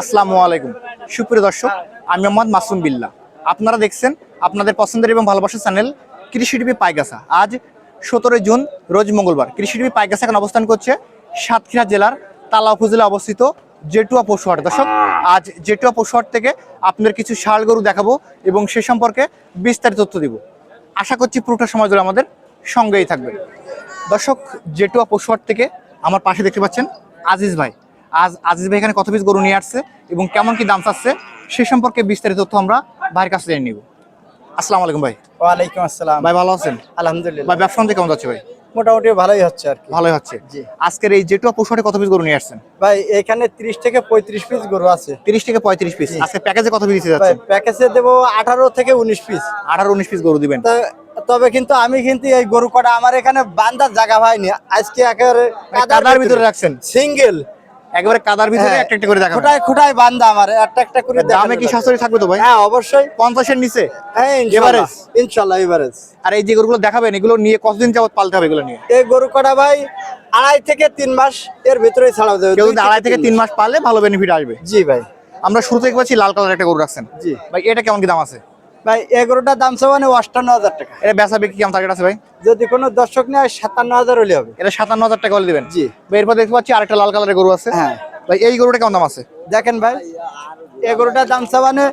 আসসালামু আলাইকুম। সুপ্রিয় দর্শক, আমি মোহাম্মদ মাসুম বিল্লাহ আপনারা দেখছেন আপনাদের পছন্দের এবং ভালোবাসার চ্যানেল কৃষি টিভি পাইগাছা। আজ সতেরোই জুন, রোজ মঙ্গলবার। কৃষি টিভি পাইগাছা এখন অবস্থান করছে সাতক্ষীরা জেলার তালা উপজেলা অবস্থিত জেটুয়া পশুহাট দর্শক, আজ জেটুয়া পশুহাট থেকে আপনাদের কিছু ষাড় গরু দেখাবো এবং সে সম্পর্কে বিস্তারিত তথ্য দিব। আশা করছি পুরোটা সময় ধরে আমাদের সঙ্গেই থাকবে দর্শক, জেটুয়া পশুহাট থেকে আমার পাশে দেখতে পাচ্ছেন আজিজ ভাই। আজ আজিজ ভাই এখানে কত পিস গরু নিয়ে আসছে এবং কেমন কি দাম চাচ্ছে সে সম্পর্কে বিস্তারিত তথ্য আমরা ভাইয়ের কাছে জেনে নিব। আসসালামু আলাইকুম ভাই। ওয়ালাইকুম আসসালাম। ভাই ভালো আছেন? আলহামদুলিল্লাহ। ভাই ব্যবসা কেমন যাচ্ছে ভাই? মোটামুটি ভালোই হচ্ছে আর কি। ভালোই হচ্ছে। জি। আজকের এই জেটুয়া পশুহাটে কত পিস গরু নিয়ে আসছেন? ভাই এখানে ত্রিশ থেকে পঁয়ত্রিশ পিস গরু আছে। তিরিশ থেকে পঁয়ত্রিশ পিস আজকে প্যাকেজে কত পিস দিতে ভাই প্যাকেজে দেবো আঠারো থেকে উনিশ পিস আঠারো উনিশ পিস গরু দিবেন। তবে কিন্তু আমি কিন্তু এই গরু কটা আমার এখানে বান্দার জায়গা হয়নি। আজকে একেবারে কাদার ভিতরে। রাখছেন। সিঙ্গেল। একেবারে কাদার ভিতরে হ্যাঁ। একটা একটা করে দেখাবেন খুঁটায় খুঁটায় বান্দা আমার একটা একটা করে দামে কি। সাশ্রয় থাকবে তো ভাই? হ্যাঁ অবশ্যই। পঞ্চাশের নিচে? হ্যাঁ Average? ইনশাল্লাহ এভারেজ আর এই যে গরুগুলো দেখাবেন এগুলো নিয়ে কতদিন যাবত পালতে হবে এগুলো নিয়ে? এই গরু কটা ভাই? আড়াই থেকে তিন মাস এর ভিতরেই ছাড়া যাবে কেউ যদি আড়াই থেকে তিন মাস। পারলে ভালো বেনিফিট আসবে। জি ভাই। আমরা শুরু থেকে পাচ্ছি লাল কালার একটা গরু রাখছেন। জি। ভাই এটা কেমন কি দাম আছে? ভাই এই গরুটার দাম মানে অষ্টান্ন হাজার টাকা। এটা বেচা বিক্রি কেমন টার্গেট আছে ভাই? যদি কোনো দর্শক নেয় সাতান্ন হাজার হলে হবে। এটা সাতান্ন হাজার টাকা হলে দিবেন? জি। এরপর দেখতে পাচ্ছি আরেকটা লাল কালারের গরু আছে। হ্যাঁ। ভাই এই গরুটা কেমন দাম আছে? দেখেন ভাই এই গরুটার দাম মানে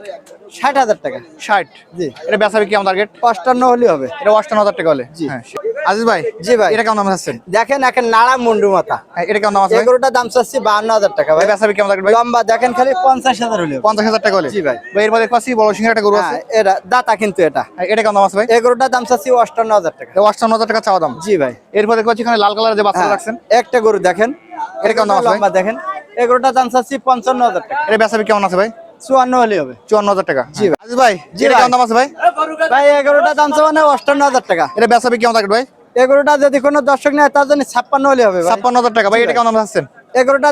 ষাট হাজার টাকা। ষাট? জি। এটা বেচা বিক্রি কেমন টার্গেট অষ্টান্ন হলে হবে। এটা অষ্টান্ন হাজার টাকা হলে? জি। হ্যাঁ। আজিজ ভাই জি ভাই। এটা কেমন দাম আছেন দেখেন এখন নাড়া মুন্ডু মাথা। এটা কেমন দাম আছে এই গরুটার দাম চাচ্ছি বাহান্ন হাজার টাকা ভাই। বেচা বিক্রি কেমন ভাই? লম্বা দেখেন খালি পঞ্চাশ হাজার হলে পঞ্চাশ হাজার টাকা হলে? জি ভাই। ভাই এরপর দেখতে পাচ্ছি বড় সিংহের একটা গরু আছে। হ্যাঁ এটা দাতা কিন্তু এটা। হ্যাঁ, এটা কেমন দাম আছে ভাই? এই গরুটার দাম চাচ্ছি অষ্টান্ন হাজার টাকা। অষ্টান্ন হাজার টাকা চাওয়া দাম। জি ভাই। এরপর দেখতে পাচ্ছি এখানে লাল কালারের যে বাচ্চা হ্যাঁ, রাখছেন। একটা গরু দেখেন। এটা কেমন দাম আছে? লম্বা দেখেন। এই গরুটার দাম চাচ্ছি পঞ্চান্ন হাজার টাকা। এটা বিক্রি কেমন আছে ভাই? চুয়ান্ন হলে হবে। চুয়ান্ন হাজার টাকা। জি ভাই। ভাই জি কেমন দাম আছে ভাই? ভাই এই দাম মানে অষ্টান্ন হাজার টাকা। এটা কেমন ভাই? যদি কোনো দর্শক নেয় তার জন্য ছাপ্পান্ন হলে হবে ছাপ্পান্ন হাজার টাকা। ভাই এটা কেমন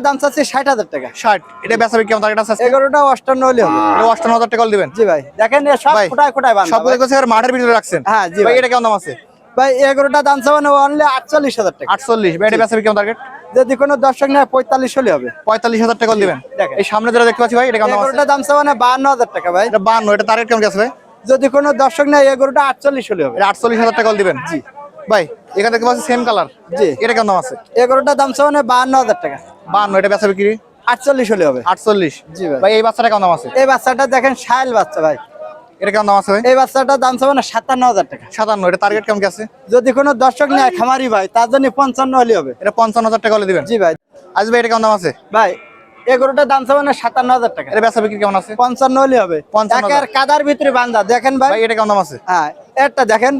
দাম চাচ্ছি ষাট হাজার টাকা। ষাট। এটা কেমন আজকে? অষ্টান্ন হলে হবে। অষ্টান্ন হাজার টাকা দিবেন। জি ভাই। দেখেন সব ভাই। কাছে মাঠের ভিতরে রাখছেন। হ্যাঁ, জি ভাই। এটা কেমন দাম আছে? ভাই এই গরুটার দাম চাবানো অনলি আটচল্লিশ হাজার টাকা। আটচল্লিশ। এটা বেচা বিক্রি টার্গেট যদি কোনো দর্শক নেয় পঁয়তাল্লিশ হলে হবে। পঁয়তাল্লিশ হাজার টাকা দিবেন? এই সামনে যেটা দেখতে পাচ্ছি ভাই এটা এই দাম গরুটার বাহান্ন হাজার টাকা ভাই। এটা বান্ন এটা টার্গেট কেমন আছে ভাই? যদি কোনো দর্শক নেয় এই গরুটা আটচল্লিশ হলে হবে। আটচল্লিশ হাজার টাকা দিবেন? জি। ভাই এখানে দেখতে পাচ্ছি সেম কালার জি। এটা কেমন দাম আছে? এই গরুটার দাম চাবানো বাহান্ন হাজার টাকা। বান্ন এটা বেচা বিক্রি? আটচল্লিশ হলে হবে। আটচল্লিশ। জি ভাই। ভাই এই বাচ্চাটা কেমন দাম আছে? এই বাচ্চাটা দেখেন সাইল বাচ্চা ভাই। এটা কেমন দাম আছে ভাই? এই বাচ্চাটার দাম চাবানো সাতান্ন হাজার টাকা। সাতান্ন এটা টার্গেট কেমন আছে? যদি কোনো দর্শক নেয় খামারি ভাই তার জন্য পঞ্চান্ন হলে হবে। এটা পঞ্চান্ন হাজার টাকা হলে দিবেন? জি ভাই। আজ ভাই এটা কেমন দাম আছে? ভাই এই গরুটার দাম সাতান্ন হাজার টাকা। এটা বেচা বিক্রি কেমন আছে? পঞ্চান্ন হলে হবে। 55 কাদার ভিতরে বান্ধা দেখেন ভাই। এটা কেমন দাম আছে? হ্যাঁ একটা দেখেন।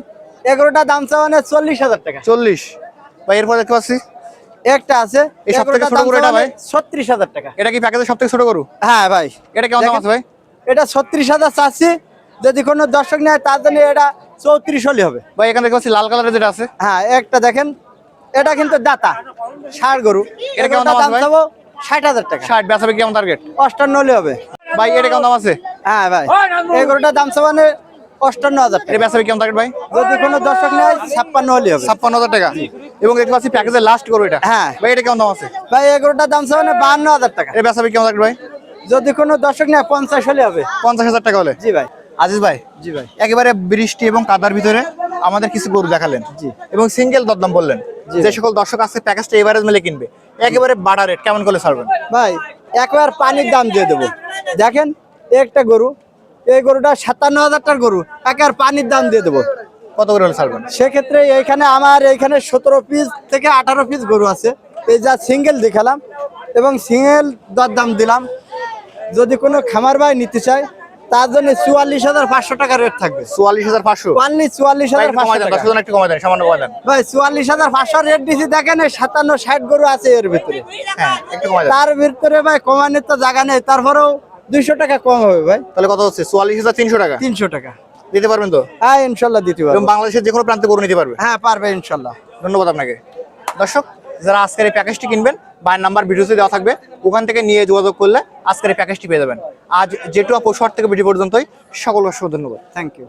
এগারোটা দাম চাওয়ানে চল্লিশ হাজার টাকা। চল্লিশ। ভাই এরপর দেখতে পাচ্ছি। একটা আছে। এই সব ছোট গরু এটা ভাই? ছত্রিশ হাজার টাকা। এটা কি প্যাকেজের সব থেকে ছোট গরু? হ্যাঁ ভাই। এটা কেমন দাম আছে ভাই? এটা ছত্রিশ হাজার চাচ্ছি। যদি কোনো দর্শক নেয় তার জন্য এটা চৌত্রিশ হলে হবে। ভাই এখানে দেখতে পাচ্ছি লাল কালারের যেটা আছে। হ্যাঁ একটা দেখেন এটা কিন্তু দাতা ষাড় গরু। এটা কেমন দাম ষাট হাজার টাকা। ষাট বেচা বিক্রি কেমন টার্গেট অষ্টান্ন হলে হবে। ভাই এটা কেমন দাম আছে? হ্যাঁ ভাই। এই গরুটার দাম চাবানে অষ্টান্ন হাজার এটা টাকা বেচা বিক্রি কেমন টার্গেট ভাই? যদি কোনো দর্শক নেয় ছাপ্পান্ন হলে হবে। ছাপ্পান্ন হাজার টাকা। এবং দেখতে পাচ্ছি প্যাকেজের লাস্ট গরু এটা। হ্যাঁ। ভাই এটা কেমন দাম আছে? ভাই এগারোটার দাম বাহান্ন হাজার টাকা। এটা বেচা বিক্রি কেমন টার্গেট ভাই? যদি কোনো দর্শক নেয় পঞ্চাশ হলে হবে। পঞ্চাশ হাজার টাকা হলে। জি ভাই। আজিজ ভাই? জি ভাই। একেবারে বৃষ্টি এবং কাদার ভিতরে আমাদের কিছু গরু দেখালেন। জি। এবং সিঙ্গেল দরদাম বললেন। যে সকল দর্শক আছে প্যাকেজটা এভারেজ মিলে কিনবে। একেবারে বাড়া রেট কেমন করে ছাড়বেন? ভাই একবার পানির দাম দিয়ে দেবো। দেখেন একটা গরু এই গরুটা সাতান্ন হাজারটার গরু একবার পানির দাম দিয়ে দেবো। কত করে হলে ছাড়বেন? সেক্ষেত্রে এইখানে আমার এইখানে সতেরো পিস থেকে আঠারো পিস গরু আছে। এই যা সিঙ্গেল দেখালাম এবং সিঙ্গেল দর দাম দিলাম। যদি কোনো খামার ভাই নিতে চায় তার জন্য চুয়াল্লিশ হাজার পাঁচশো টাকা রেট থাকবে। চুয়াল্লিশ হাজার পাঁচশো? অনলি চুয়াল্লিশ হাজার একটু পাঁচশো দেন একটু সামান্য কমাই দেন। ভাই চুয়াল্লিশ হাজার পাঁচশো রেট দিছি দেখেন সাতান্ন ষাট গরু আছে এর ভিতরে। হ্যাঁ তার ভিতরে ভাই কমানোর তো জায়গা নেই তারপরেও দুইশো টাকা কম হবে ভাই। তাহলে কত হচ্ছে? চুয়াল্লিশ হাজার তিনশো টাকা? তিনশো টাকা। দিতে পারবেন তো? হ্যাঁ ইনশাল্লাহ দিতে এবং পারব বাংলাদেশের যে কোনো প্রান্তে গরু নিতে পারবে? হ্যাঁ পারবে ইনশাল্লাহ। ধন্যবাদ আপনাকে। দর্শক যারা আজকের এই প্যাকেজটি কিনবেন বাইর নাম্বার ভিডিওতে দেওয়া থাকবে, ওখান থেকে নিয়ে যোগাযোগ করলে আজকের এই প্যাকেজটি পেয়ে যাবেন। আজ জেটুয়া পশুহাট থেকে ভিডিও পর্যন্তই সকল অসংখ্য ধন্যবাদ। Thank you